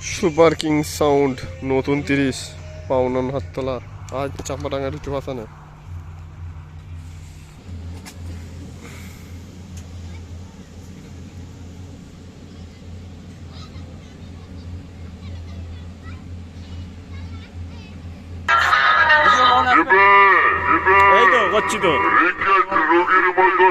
Super king sound নতুন তিরিশ পাউনন হাততলা আজ চাপাডাঙ্গা ঢুকে বাসানে এই তো করছি তো। রোগীর মতো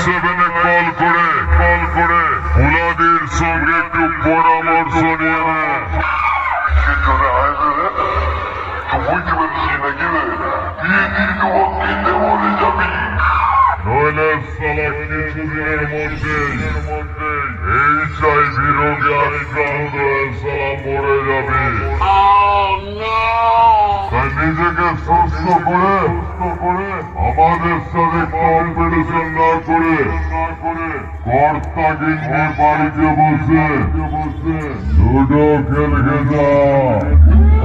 সেভেনে কল করে কল করে। ফুলাদির সঙ্গে একটু পরামর্শ নিয়ে নে। বুঝতে পারছি নাকি রে বিয়ে দিয়ে দেবো কেটে মরে যাবি নইলে সালা কিছুদিনের মধ্যে এই চাইবি রোগে আক্রান্ত হয়ে সালা মরে যাবে। তাই নিজেকে সুস্থ করে সুস্থ করে আমাদের সাথে Senin kurbanı kıbrısı. Sudak el gıda.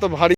頭張り